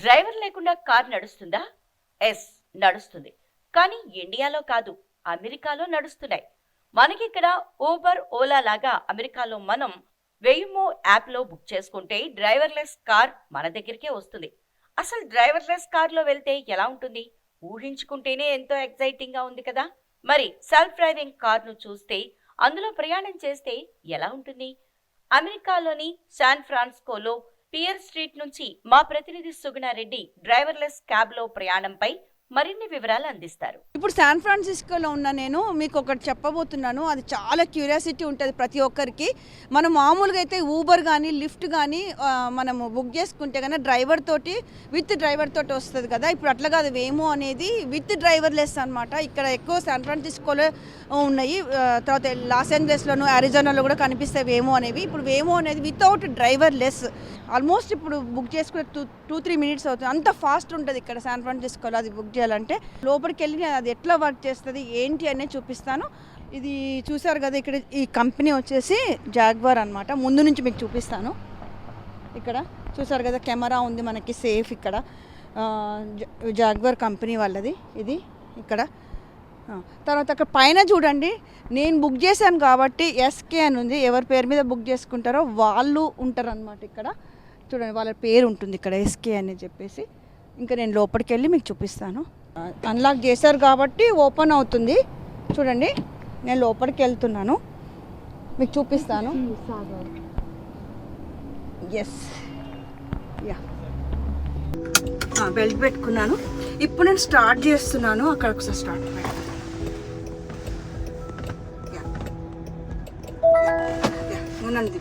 Driver లేకుండా car నడుస్తుందా? Yes నడుస్తుంది. కానీ ఇండియాలో కాదు అమెరికాలో నడుస్తున్నాయి. మనకిక్కడ ఊబర్ ఓలా లాగా అమెరికాలో మనం వెయిమో యాప్లో బుక్ చేసుకుంటే డ్రైవర్లెస్ కార్ మన దగ్గరికే వస్తుంది. అసలు డ్రైవర్లెస్ కార్లో వెళ్తే ఎలా ఉంటుంది? ఊహించుకుంటేనే ఎంతో ఎక్సైటింగ్గా ఉంది కదా. మరి సెల్ఫ్ డ్రైవింగ్ కార్ను చూస్తే అందులో ప్రయాణం చేస్తే ఎలా ఉంటుంది? అమెరికాలోని శాన్ ఫ్రాన్స్కోలో పియర్ స్ట్రీట్ నుంచి మా ప్రతినిధి సుగుణారెడ్డి డ్రైవర్లెస్ క్యాబ్లో ప్రయాణంపై మరిన్ని వివరాలు అందిస్తారు. ఇప్పుడు శాన్ ఫ్రాన్సిస్కోలో ఉన్న నేను మీకు ఒకటి చెప్పబోతున్నాను. అది చాలా క్యూరియాసిటీ ఉంటుంది ప్రతి ఒక్కరికి. మనం మామూలుగా అయితే ఊబర్ కానీ లిఫ్ట్ కానీ మనము బుక్ చేసుకుంటే కన్నా డ్రైవర్ తోటి విత్ డ్రైవర్ తోటి వస్తుంది కదా. ఇప్పుడు అట్లా కాదు. వేమో అనేది విత్ డ్రైవర్ లెస్ అనమాట ఇక్కడ ఎక్కువ శాన్ ఫ్రాన్సిస్కోలో ఉన్నాయి. తర్వాత లాస్ ఏంజలస్లోను అరిజోనాలో కూడా కనిపిస్తాయి వేమో అనేవి. ఇప్పుడు వేమో అనేది వితౌట్ డ్రైవర్ లెస్ ఆల్మోస్ట్ ఇప్పుడు బుక్ చేసుకునే టూ టూ త్రీ మినిట్స్ అవుతుంది. అంత ఫాస్ట్ ఉంటుంది ఇక్కడ శాన్ ఫ్రాన్సిస్కోలో. అది బుక్ చేయాలంటే లోపలికి వెళ్ళి అది ఎట్లా వర్క్ చేస్తుంది ఏంటి అనేది చూపిస్తాను. ఇది చూసారు కదా ఇక్కడ ఈ కంపెనీ వచ్చేసి జాగ్వార్ అన్నమాట. ముందు నుంచి మీకు చూపిస్తాను. ఇక్కడ చూసారు కదా కెమెరా ఉంది మనకి సేఫ్ ఇక్కడ. జాగ్వర్ జా- జాగ్వార్ కంపెనీ వాళ్ళది ఇది ఇక్కడ. తర్వాత అక్కడ పైన చూడండి నేను బుక్ చేశాను కాబట్టి ఎస్కే అని ఉంది. ఎవరి పేరు మీద బుక్ చేసుకుంటారో వాళ్ళు ఉంటారు అనమాట ఇక్కడ. చూడండి వాళ్ళ పేరు ఉంటుంది ఇక్కడ ఎస్కే అని చెప్పేసి. ఇంకా నేను లోపలికి వెళ్ళి మీకు చూపిస్తాను. అన్లాక్ చేశారు కాబట్టి ఓపెన్ అవుతుంది. చూడండి నేను లోపలికి వెళ్తున్నాను. మీకు చూపిస్తాను. ఎస్ యా బెల్ట్ పెట్టుకున్నాను. ఇప్పుడు నేను స్టార్ట్ చేస్తున్నాను. అక్కడ ఒకసారి స్టార్ట్ పెడతాను అవునండి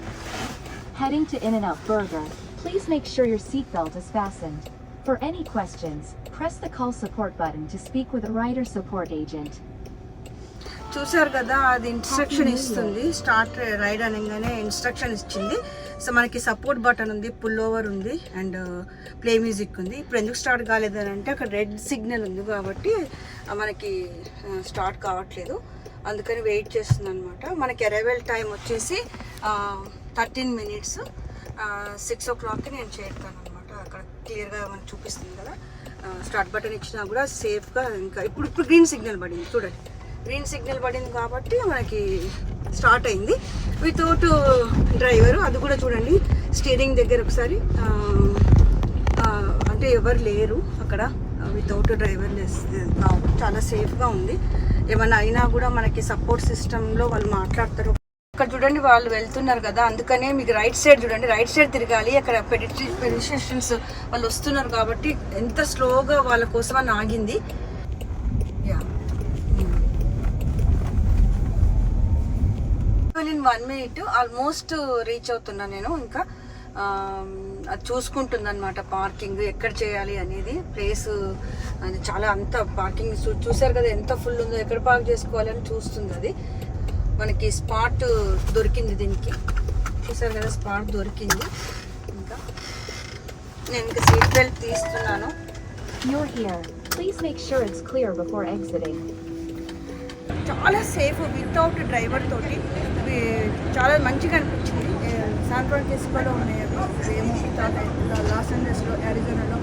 Heading to In-N-Out Burger, please make sure your seatbelt is fastened. For any questions, press the call support button to speak with a rider support agent. చూసారు కదా అది ఇన్స్ట్రక్షన్ ఇస్తుంది. స్టార్ట్ రైడ్ అనగానే ఇన్స్ట్రక్షన్ ఇచ్చింది. So మనకి support button ఉంది pull over ఉంది and play music ఉంది. ఇప్పుడు ఎందుకు స్టార్ట్ కాలేదని అంటే అక్కడ రెడ్ సిగ్నల్ ఉంది కాబట్టి మనకి స్టార్ట్ కావట్లేదు. అందుకని వెయిట్ చేస్తుంది అనమాట మనకి అరైవల్ టైం వచ్చేసి థర్టీన్ మినిట్స్ సిక్స్ ఓ క్లాక్కి నేను చేరుతాను. అనమాట అక్కడ క్లియర్గా మనకు చూపిస్తుంది కదా. స్టార్ట్ బటన్ ఇచ్చినా కూడా సేఫ్గా ఇంకా ఇప్పుడు ఇప్పుడు గ్రీన్ సిగ్నల్ పడింది చూడండి. గ్రీన్ సిగ్నల్ పడింది కాబట్టి మనకి స్టార్ట్ అయింది. వితౌట్ డ్రైవరు అది కూడా చూడండి. స్టీరింగ్ దగ్గర ఒకసారి అంటే ఎవరు లేరు అక్కడ. వితౌట్ డ్రైవర్ లెస్ చాలా సేఫ్గా ఉంది. ఏమైనా అయినా కూడా మనకి సపోర్ట్ సిస్టంలో వాళ్ళు మాట్లాడతారు. అక్కడ చూడండి వాళ్ళు వెళ్తున్నారు కదా అందుకనే మీకు రైట్ సైడ్ చూడండి రైట్ సైడ్ తిరగాలి అక్కడ పెడిట్రీ పెడిస్ట్రేషన్స్ వాళ్ళు వస్తున్నారు కాబట్టి ఎంత స్లోగా వాళ్ళ కోసం అని ఆగింది in one minute almost reach అవుతున్నా నేను ఇంకా. Um, అది చూసుకుంటుంది అనమాట పార్కింగ్ ఎక్కడ చేయాలి అనేది ప్లేస్ అది చాలా అంత పార్కింగ్ చూసారు కదా ఎంత ఫుల్ ఉందో ఎక్కడ పార్క్ చేసుకోవాలని చూస్తుంది అది. మనకి స్పాట్ దొరికింది దీనికి. చూసారు కదా స్పాట్ దొరికింది. ఇంకా నేను ఇంకా సీట్ బెల్ట్ తీస్తున్నాను. You're here. Please make sure it's clear before exiting. చాలా సేఫ్ వితౌట్ డ్రైవర్ తోటి. చాలా మంచిగా అనిపించింది. శాన్ ఫ్రాన్సిస్కోలో ఉన్నాయి లాస్ ఏంజలస్లో అరిజోనాలో.